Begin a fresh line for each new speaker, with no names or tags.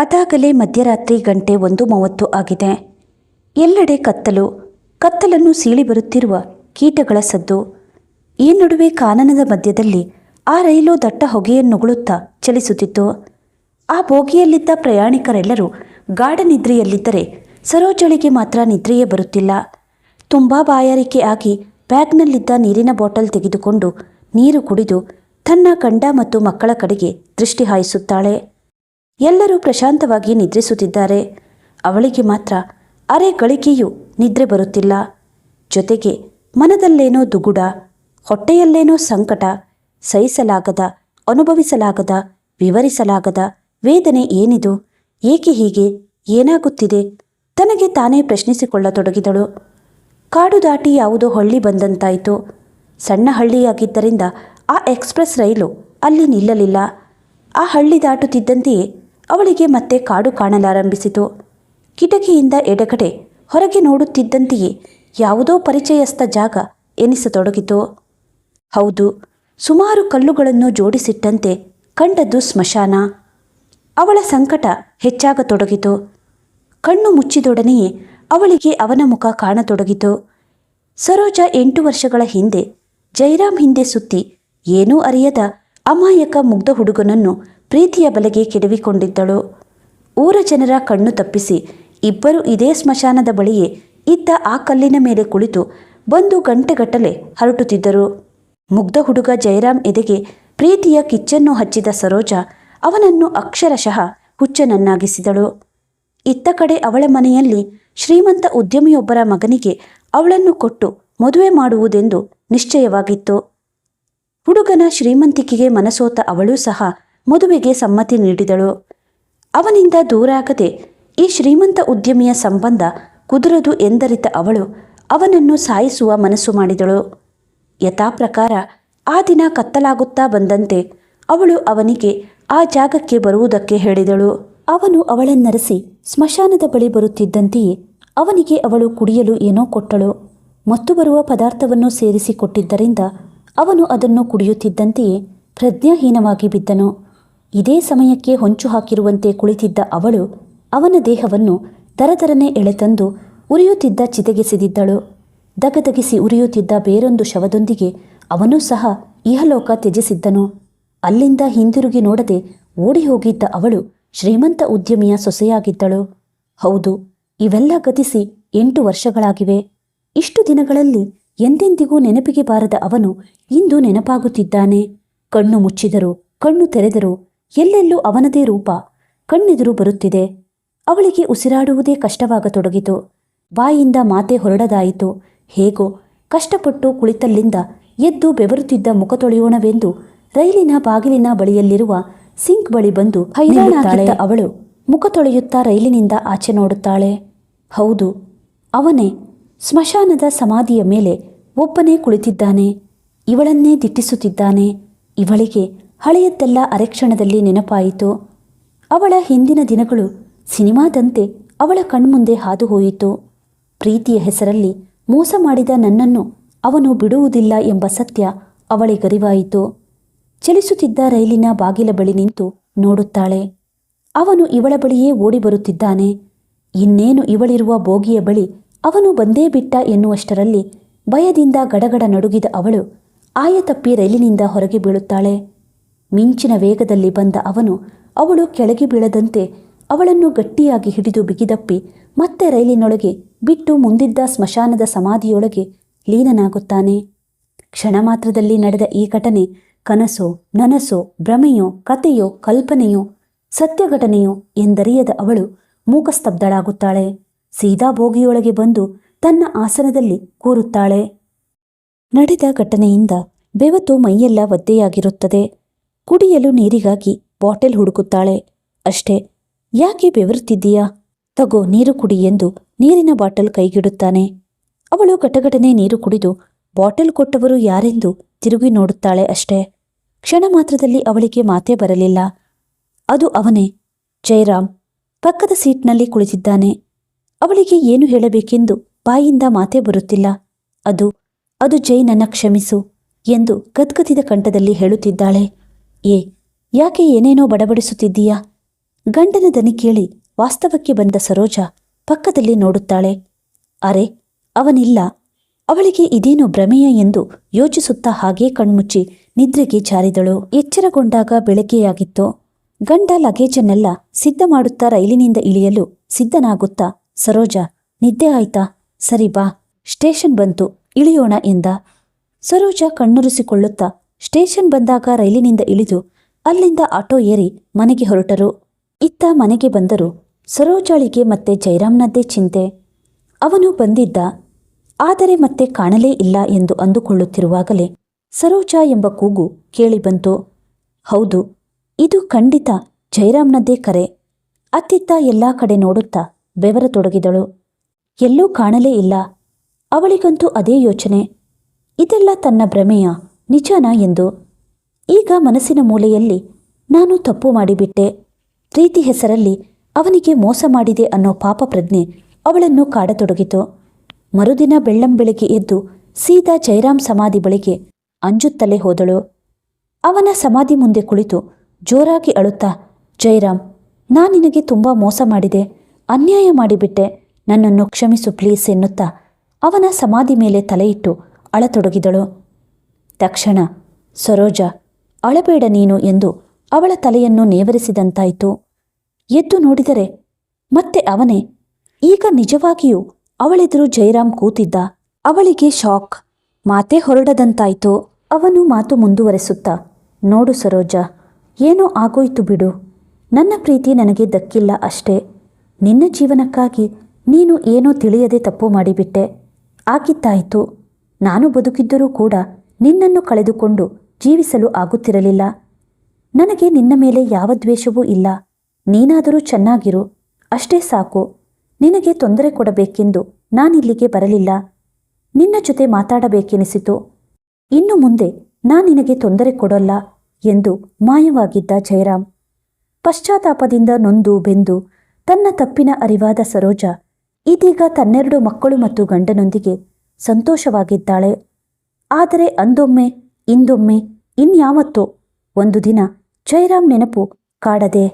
ಅದಾಗಲೇ ಮಧ್ಯರಾತ್ರಿ ಗಂಟೆ ಒಂದು ಮೂವತ್ತು ಆಗಿದೆ. ಎಲ್ಲೆಡೆ ಕತ್ತಲು, ಕತ್ತಲನ್ನು ಸೀಳಿ ಬರುತ್ತಿರುವ ಕೀಟಗಳ ಸದ್ದು. ಈ ನಡುವೆ ಕಾನನದ ಮಧ್ಯದಲ್ಲಿ ಆ ರೈಲು ದಟ್ಟ ಹೊಗೆಯನ್ನುಗುಳುತ್ತಾ ಚಲಿಸುತ್ತಿತ್ತು. ಆ ಬೋಗಿಯಲ್ಲಿದ್ದ ಪ್ರಯಾಣಿಕರೆಲ್ಲರೂ ಗಾಢ ನಿದ್ರೆಯಲ್ಲಿದ್ದರೆ ಸರೋಜಳಿಗೆ ಮಾತ್ರ ನಿದ್ರೆಯೇ ಬರುತ್ತಿಲ್ಲ. ತುಂಬ ಬಾಯಾರಿಕೆ ಆಗಿ ಬ್ಯಾಗ್ನಲ್ಲಿದ್ದ ನೀರಿನ ಬಾಟಲ್ ತೆಗೆದುಕೊಂಡು ನೀರು ಕುಡಿದು ತನ್ನ ಕಂಡ ಮತ್ತು ಮಕ್ಕಳ ಕಡೆಗೆ ದೃಷ್ಟಿ ಹಾಯಿಸುತ್ತಾಳೆ. ಎಲ್ಲರೂ ಪ್ರಶಾಂತವಾಗಿ ನಿದ್ರಿಸುತ್ತಿದ್ದಾರೆ. ಅವಳಿಗೆ ಮಾತ್ರ ಅರೆ ಗಳಿಕೆಯು ನಿದ್ರೆ ಬರುತ್ತಿಲ್ಲ. ಜೊತೆಗೆ ಮನದಲ್ಲೇನೋ ದುಗುಡ, ಹೊಟ್ಟೆಯಲ್ಲೇನೋ ಸಂಕಟ, ಸಹಿಸಲಾಗದ, ಅನುಭವಿಸಲಾಗದ, ವಿವರಿಸಲಾಗದ ವೇದನೆ ಏನಿದು, ಏಕೆ ಹೀಗೆ, ಏನಾಗುತ್ತಿದೆ? ತನಗೆ ತಾನೇ ಪ್ರಶ್ನಿಸಿಕೊಳ್ಳತೊಡಗಿದಳು. ಕಾಡು ದಾಟಿ ಯಾವುದೋ ಹಳ್ಳಿ ಬಂದಂತಾಯಿತು. ಸಣ್ಣ ಹಳ್ಳಿಯಾಗಿದ್ದರಿಂದ ಆ ಎಕ್ಸ್ಪ್ರೆಸ್ ರೈಲು ಅಲ್ಲಿ ನಿಲ್ಲಲಿಲ್ಲ. ಆ ಹಳ್ಳಿ ದಾಟುತ್ತಿದ್ದಂತೆಯೇ ಅವಳಿಗೆ ಮತ್ತೆ ಕಾಡು ಕಾಣಲಾರಂಭಿಸಿತು. ಕಿಟಕಿಯಿಂದ ಎಡಗಡೆ ಹೊರಗೆ ನೋಡುತ್ತಿದ್ದಂತೆಯೇ ಯಾವುದೋ ಪರಿಚಯಸ್ಥ ಜಾಗ ಎನಿಸತೊಡಗಿತು. ಹೌದು, ಸುಮಾರು ಕಲ್ಲುಗಳನ್ನು ಜೋಡಿಸಿಟ್ಟಂತೆ ಕಂಡದ್ದು ಸ್ಮಶಾನ. ಅವಳ ಸಂಕಟ ಹೆಚ್ಚಾಗತೊಡಗಿತು. ಕಣ್ಣು ಮುಚ್ಚಿದೊಡನೆಯೇ ಅವಳಿಗೆ ಅವನ ಮುಖ ಕಾಣತೊಡಗಿತು. ಸರೋಜ ಎಂಟು ವರ್ಷಗಳ ಹಿಂದೆ ಜೈರಾಮ್ ಹಿಂದೆ ಸುತ್ತಿ ಏನೂ ಅರಿಯದ ಅಮಾಯಕ ಮುಗ್ಧ ಹುಡುಗನನ್ನು ಪ್ರೀತಿಯ ಬಲೆಗೆ ಕೆಡವಿಕೊಂಡಿದ್ದಳು. ಊರ ಜನರ ಕಣ್ಣು ತಪ್ಪಿಸಿ ಇಬ್ಬರು ಇದೇ ಸ್ಮಶಾನದ ಬಳಿಯೇ ಇದ್ದ ಆ ಕಲ್ಲಿನ ಮೇಲೆ ಕುಳಿತು ಬಂದು ಗಂಟೆಗಟ್ಟಲೆ ಹರಟುತ್ತಿದ್ದರು. ಮುಗ್ಧ ಹುಡುಗ ಜಯರಾಮ್ ಎದೆಗೆ ಪ್ರೀತಿಯ ಕಿಚ್ಚನ್ನು ಹಚ್ಚಿದ ಸರೋಜ ಅವನನ್ನು ಅಕ್ಷರಶಃ ಹುಚ್ಚನನ್ನಾಗಿಸಿದಳು. ಇತ್ತ ಕಡೆ ಅವಳ ಮನೆಯಲ್ಲಿ ಶ್ರೀಮಂತ ಉದ್ಯಮಿಯೊಬ್ಬರ ಮಗನಿಗೆ ಅವಳನ್ನು ಕೊಟ್ಟು ಮದುವೆ ಮಾಡುವುದೆಂದು ನಿಶ್ಚಯವಾಗಿತ್ತು. ಹುಡುಗನ ಶ್ರೀಮಂತಿಕೆಗೆ ಮನಸೋತ ಅವಳೂ ಸಹ ಮದುವೆಗೆ ಸಮ್ಮತಿ ನೀಡಿದಳು. ಅವನಿಂದ ದೂರಾಗದೆ ಈ ಶ್ರೀಮಂತ ಉದ್ಯಮಿಯ ಸಂಬಂಧ ಕುದುರದು ಎಂದರಿತ ಅವಳು ಅವನನ್ನು ಸಾಯಿಸುವ ಮನಸ್ಸು ಮಾಡಿದಳು. ಯಥಾಪ್ರಕಾರ ಆ ದಿನ ಕತ್ತಲಾಗುತ್ತಾ ಬಂದಂತೆ ಅವಳು ಅವನಿಗೆ ಆ ಜಾಗಕ್ಕೆ ಬರುವುದಕ್ಕೆ ಹೇಳಿದಳು. ಅವನು ಅವಳನ್ನರಸಿ ಸ್ಮಶಾನದ ಬಳಿ ಬರುತ್ತಿದ್ದಂತೆಯೇ ಅವನಿಗೆ ಅವಳು ಕುಡಿಯಲು ಏನೋ ಕೊಟ್ಟಳು. ಮತ್ತು ಬರುವ ಪದಾರ್ಥವನ್ನು ಸೇರಿಸಿ ಕೊಟ್ಟಿದ್ದರಿಂದ ಅವನು ಅದನ್ನು ಕುಡಿಯುತ್ತಿದ್ದಂತೆಯೇ ಪ್ರಜ್ಞಾಹೀನವಾಗಿ ಬಿದ್ದನು. ಇದೇ ಸಮಯಕ್ಕೆ ಹೊಂಚು ಹಾಕಿರುವಂತೆ ಕುಳಿತಿದ್ದ ಅವಳು ಅವನ ದೇಹವನ್ನು ತರತರನೆ ಎಳೆತಂದು ಉರಿಯುತ್ತಿದ್ದ ಚಿತೆಗೆಸೆದಿದ್ದಳು ದಗದಗಿಸಿ ಉರಿಯುತ್ತಿದ್ದ ಬೇರೊಂದು ಶವದೊಂದಿಗೆ ಅವನೂ ಸಹ ಇಹಲೋಕ ತ್ಯಜಿಸಿದ್ದನು. ಅಲ್ಲಿಂದ ಹಿಂದಿರುಗಿ ನೋಡದೆ ಓಡಿ ಹೋಗಿದ್ದ ಅವಳು ಶ್ರೀಮಂತ ಉದ್ಯಮಿಯ ಸೊಸೆಯಾಗಿದ್ದಳು. ಹೌದು, ಇವೆಲ್ಲ ಗತಿಸಿ ಎಂಟು ವರ್ಷಗಳಾಗಿವೆ. ಇಷ್ಟು ದಿನಗಳಲ್ಲಿ ಎಂದೆಂದಿಗೂ ನೆನಪಿಗೆ ಬಾರದ ಅವನು ಇಂದು ನೆನಪಾಗುತ್ತಿದ್ದಾನೆ. ಕಣ್ಣು ಮುಚ್ಚಿದರು, ಕಣ್ಣು ತೆರೆದರು ಎಲ್ಲೆಲ್ಲೂ ಅವನದೇ ರೂಪ ಕಣ್ಣೆದುರು ಬರುತ್ತಿದೆ. ಅವಳಿಗೆ ಉಸಿರಾಡುವುದೇ ಕಷ್ಟವಾಗತೊಡಗಿತು. ಬಾಯಿಂದ ಮಾತೆ ಹೊರಡದಾಯಿತು. ಹೇಗೋ ಕಷ್ಟಪಟ್ಟು ಕುಳಿತಲ್ಲಿಂದ ಎದ್ದು ಬೆವರುತ್ತಿದ್ದ ಮುಖ ತೊಳೆಯೋಣವೆಂದು ರೈಲಿನ ಬಾಗಿಲಿನ ಬಳಿಯಲ್ಲಿರುವ ಸಿಂಕ್ ಬಳಿ ಬಂದು ಹೈರಾಣಾಗಿದ್ದ ಅವಳು ಮುಖ ತೊಳೆಯುತ್ತಾ ರೈಲಿನಿಂದ ಆಚೆ ನೋಡುತ್ತಾಳೆ. ಹೌದು ಅವನೇ ಸ್ಮಶಾನದ ಸಮಾಧಿಯ ಮೇಲೆ ಒಬ್ಬನೇ ಕುಳಿತಿದ್ದಾನೆ. ಇವಳನ್ನೇ ದಿಟ್ಟಿಸುತ್ತಿದ್ದಾನೆ. ಇವಳಿಗೆ ಹಳೆಯದ್ದೆಲ್ಲ ಅರೆಕ್ಷಣದಲ್ಲಿ ನೆನಪಾಯಿತು. ಅವಳ ಹಿಂದಿನ ದಿನಗಳು ಸಿನಿಮಾದಂತೆ ಅವಳ ಕಣ್ಮುಂದೆ ಹಾದು ಹೋಯಿತು ಪ್ರೀತಿಯ ಹೆಸರಲ್ಲಿ ಮೋಸ ಮಾಡಿದ ನನ್ನನ್ನು ಅವನು ಬಿಡುವುದಿಲ್ಲ ಎಂಬ ಸತ್ಯ ಅವಳಿಗರಿವಾಯಿತು ಚಲಿಸುತ್ತಿದ್ದ ರೈಲಿನ ಬಾಗಿಲ ಬಳಿ ನಿಂತು ನೋಡುತ್ತಾಳೆ. ಅವನು ಇವಳ ಬಳಿಯೇ ಓಡಿ ಬರುತ್ತಿದ್ದಾನೆ ಇನ್ನೇನು ಇವಳಿರುವ ಬೋಗಿಯ ಬಳಿ ಅವನು ಬಂದೇ ಬಿಟ್ಟ ಎನ್ನುವಷ್ಟರಲ್ಲಿ ಭಯದಿಂದ ಗಡಗಡ ನಡುಗಿದ ಅವಳು ಆಯತಪ್ಪಿ ರೈಲಿನಿಂದ ಹೊರಗೆ ಬೀಳುತ್ತಾಳೆ. ಮಿಂಚಿನ ವೇಗದಲ್ಲಿ ಬಂದ ಅವನು, ಅವಳು ಕೆಳಗೆ ಬೀಳದಂತೆ ಅವಳನ್ನು ಗಟ್ಟಿಯಾಗಿ ಹಿಡಿದು ಬಿಗಿದಪ್ಪಿ ಮತ್ತೆ ರೈಲಿನೊಳಗೆ ಬಿಟ್ಟು ಮುಂದಿದ್ದ ಸ್ಮಶಾನದ ಸಮಾಧಿಯೊಳಗೆ ಲೀನನಾಗುತ್ತಾನೆ. ಕ್ಷಣ ಮಾತ್ರದಲ್ಲಿ ನಡೆದ ಈ ಘಟನೆ ಕನಸೋ, ನನಸೋ, ಭ್ರಮೆಯೋ ಕತೆಯೋ ಕಲ್ಪನೆಯೋ ಸತ್ಯ ಘಟನೆಯೋ ಎಂದರಿಯದ ಅವಳು ಮೂಕಸ್ತಬ್ಧಳಾಗುತ್ತಾಳೆ. ಸೀದಾ ಬೋಗಿಯೊಳಗೆ ಬಂದು ತನ್ನ ಆಸನದಲ್ಲಿ ಕೂರುತ್ತಾಳೆ. ನಡೆದ ಘಟನೆಯಿಂದ ಬೆವತು ಮೈಯೆಲ್ಲ ಒದ್ದೆಯಾಗಿರುತ್ತದೆ. ಕುಡಿಯಲು ನೀರಿಗಾಗಿ ಬಾಟಲ್ ಹುಡುಕುತ್ತಾಳೆ. ಅಷ್ಟೇ, ಯಾಕೆ ಬೆವರುತ್ತಿದ್ದೀಯಾ? ತಗೋ, ನೀರು ಕುಡಿ ಎಂದು ನೀರಿನ ಬಾಟಲ್ ಕೈಗಿಡುತ್ತಾನೆ. ಅವಳು ಘಟಘಟನೆ ನೀರು ಕುಡಿದು ಬಾಟಲ್ ಕೊಟ್ಟವರು ಯಾರೆಂದು ತಿರುಗಿ ನೋಡುತ್ತಾಳೆ ಅಷ್ಟೇ. ಕ್ಷಣ ಮಾತ್ರದಲ್ಲಿ ಅವಳಿಗೆ ಮಾತೇ ಬರಲಿಲ್ಲ. ಅದು ಅವನೇ. ಜಯರಾಮ್ ಪಕ್ಕದ ಸೀಟ್ನಲ್ಲಿ ಕುಳಿತಿದ್ದಾನೆ. ಅವಳಿಗೆ ಏನು ಹೇಳಬೇಕೆಂದು ಬಾಯಿಂದ ಮಾತೇ ಬರುತ್ತಿಲ್ಲ. ಅದು ಅದು ಜೈ ನನ್ನ ಕ್ಷಮಿಸು ಎಂದು ಗದ್ಗದಿದ ಕಂಠದಲ್ಲಿ ಹೇಳುತ್ತಿದ್ದಾಳೆ. ಏ, ಯಾಕೆ ಏನೇನೋ ಬಡಬಡಿಸುತ್ತಿದ್ದೀಯಾ? ಗಂಡನ ದನಿ ಕೇಳಿ ವಾಸ್ತವಕ್ಕೆ ಬಂದ ಸರೋಜ ಪಕ್ಕದಲ್ಲಿ ನೋಡುತ್ತಾಳೆ. ಅರೆ, ಅವನಿಲ್ಲ. ಅವಳಿಗೆ ಇದೇನು ಭ್ರಮೆಯ ಎಂದು ಯೋಚಿಸುತ್ತಾ ಹಾಗೇ ಕಣ್ಮುಚ್ಚಿ ನಿದ್ರೆಗೆ ಜಾರಿದಳು. ಎಚ್ಚರಗೊಂಡಾಗ ಬೆಳಗ್ಗೆಯಾಗಿತ್ತು ಗಂಡ ಲಗೇಜನ್ನೆಲ್ಲ ಸಿದ್ಧ ಮಾಡುತ್ತಾ ರೈಲಿನಿಂದ ಇಳಿಯಲು ಸಿದ್ಧನಾಗುತ್ತಾ, ಸರೋಜ, ನಿದ್ದೆ ಆಯ್ತಾ? ಸರಿ ಬಾ, ಸ್ಟೇಷನ್ ಬಂತು, ಇಳಿಯೋಣ ಎಂದ. ಸರೋಜ ಕಣ್ಣುರಿಸಿಕೊಳ್ಳುತ್ತಾ ಸ್ಟೇಷನ್ ಬಂದಾಗ ರೈಲಿನಿಂದ ಇಳಿದು ಅಲ್ಲಿಂದ ಆಟೋ ಏರಿ ಮನೆಗೆ ಹೊರಟರು. ಇತ್ತ ಮನೆಗೆ ಬಂದರು ಸರೋಜಾಳಿಗೆ ಮತ್ತೆ ಜೈರಾಮ್ನದ್ದೇ ಚಿಂತೆ. ಅವನು ಬಂದಿದ್ದ, ಆದರೆ ಮತ್ತೆ ಕಾಣಲೇ ಇಲ್ಲ ಎಂದು ಅಂದುಕೊಳ್ಳುತ್ತಿರುವಾಗಲೇ ಸರೋಜ ಎಂಬ ಕೂಗು ಕೇಳಿಬಂತು. ಹೌದು, ಇದು ಖಂಡಿತ ಜೈರಾಮ್ನದ್ದೇ ಕರೆ. ಅತ್ತಿತ್ತ ಎಲ್ಲ ಕಡೆ ನೋಡುತ್ತಾ ಬೆವರತೊಡಗಿದಳು ಎಲ್ಲೂ ಕಾಣಲೇ ಇಲ್ಲ. ಅವಳಿಗಂತೂ ಅದೇ ಯೋಚನೆ. ಇದೆಲ್ಲ ತನ್ನ ಭ್ರಮೆಯ? ನಿಜನಾ ಎಂದು. ಈಗ ಮನಸ್ಸಿನ ಮೂಲೆಯಲ್ಲಿ ನಾನು ತಪ್ಪು ಮಾಡಿಬಿಟ್ಟೆ. ಪ್ರೀತಿ ಹೆಸರಲ್ಲಿ ಅವನಿಗೆ ಮೋಸ ಮಾಡಿದೆ ಅನ್ನೋ ಪಾಪ ಪ್ರಜ್ಞೆ ಅವಳನ್ನು ಕಾಡತೊಡಗಿತು. ಮರುದಿನ ಬೆಳ್ಳಂಬೆಳಗ್ಗೆ ಎದ್ದು ಸೀದಾ ಜೈರಾಮ್ ಸಮಾಧಿ ಬಳಿಗೆ ಅಂಜುತ್ತಲೇ ಹೋದಳು. ಅವನ ಸಮಾಧಿ ಮುಂದೆ ಕುಳಿತು ಜೋರಾಗಿ ಅಳುತ್ತಾ ಜೈರಾಮ್ ನಾನು ನಿನಗೆ ತುಂಬ ಮೋಸ ಮಾಡಿದೆ. ಅನ್ಯಾಯ ಮಾಡಿಬಿಟ್ಟೆ. ನನ್ನನ್ನು ಕ್ಷಮಿಸು ಪ್ಲೀಸ್ ಎನ್ನುತ್ತಾ ಅವನ ಸಮಾಧಿ ಮೇಲೆ ತಲೆಯಿಟ್ಟು ಅಳತೊಡಗಿದಳು. ತಕ್ಷಣ, ಸರೋಜ, ಅಳಬೇಡ ನೀನು ಎಂದು ಅವಳ ತಲೆಯನ್ನು ನೇವರಿಸಿದಂತಾಯಿತು. ಎದ್ದು ನೋಡಿದರೆ ಮತ್ತೆ ಅವನೇ. ಈಗ ನಿಜವಾಗಿಯೂ ಅವಳೆದುರು ಜಯರಾಮ್ ಕೂತಿದ್ದ. ಅವಳಿಗೆ ಶಾಕ್, ಮಾತೇ ಹೊರಡದಂತಾಯಿತು. ಅವನು ಮಾತು ಮುಂದುವರೆಸುತ್ತಾ, ನೋಡು ಸರೋಜ, ಏನೋ ಆಗೋಯ್ತು ಬಿಡು. ನನ್ನ ಪ್ರೀತಿ ನನಗೆ ದಕ್ಕಿಲ್ಲ ಅಷ್ಟೇ. ನಿನ್ನ ಜೀವನಕ್ಕಾಗಿ ನೀನು ಏನೋ ತಿಳಿಯದೆ ತಪ್ಪು ಮಾಡಿಬಿಟ್ಟೆ. ಆಗಿತ್ತಾಯಿತು. ನಾನು ಬದುಕಿದ್ದರೂ ಕೂಡ ನಿನ್ನನ್ನು ಕಳೆದುಕೊಂಡು ಜೀವಿಸಲು ಆಗುತ್ತಿರಲಿಲ್ಲ. ನನಗೆ ನಿನ್ನ ಮೇಲೆ ಯಾವ ದ್ವೇಷವೂ ಇಲ್ಲ. ನೀನಾದರೂ ಚೆನ್ನಾಗಿರು. ಅಷ್ಟೇ ಸಾಕು. ನಿನಗೆ ತೊಂದರೆ ಕೊಡಬೇಕೆಂದು ನಾನಿಲ್ಲಿಗೆ ಬರಲಿಲ್ಲ. ನಿನ್ನ ಜೊತೆ ಮಾತಾಡಬೇಕೆನಿಸಿತು. ಇನ್ನು ಮುಂದೆ ನಾ ನಿನಗೆ ತೊಂದರೆ ಕೊಡೋಲ್ಲ ಎಂದು ಮಾಯವಾಗಿದ್ದ ಜಯರಾಮ್. ಪಶ್ಚಾತ್ತಾಪದಿಂದ ನೊಂದು ಬೆಂದು ತನ್ನ ತಪ್ಪಿನ ಅರಿವಾದ ಸರೋಜ ಇದೀಗ ತನ್ನೆರಡು ಮಕ್ಕಳು ಮತ್ತು ಗಂಡನೊಂದಿಗೆ ಸಂತೋಷವಾಗಿದ್ದಾಳೆ. ಆದರೆ ಅಂದೊಮ್ಮೆ ಇಂದೊಮ್ಮೆ ಇನ್ಯಾವತ್ತೋ ಒಂದು ದಿನ ಜಯರಾಮ್ ನೆನಪು ಕಾಡದೆ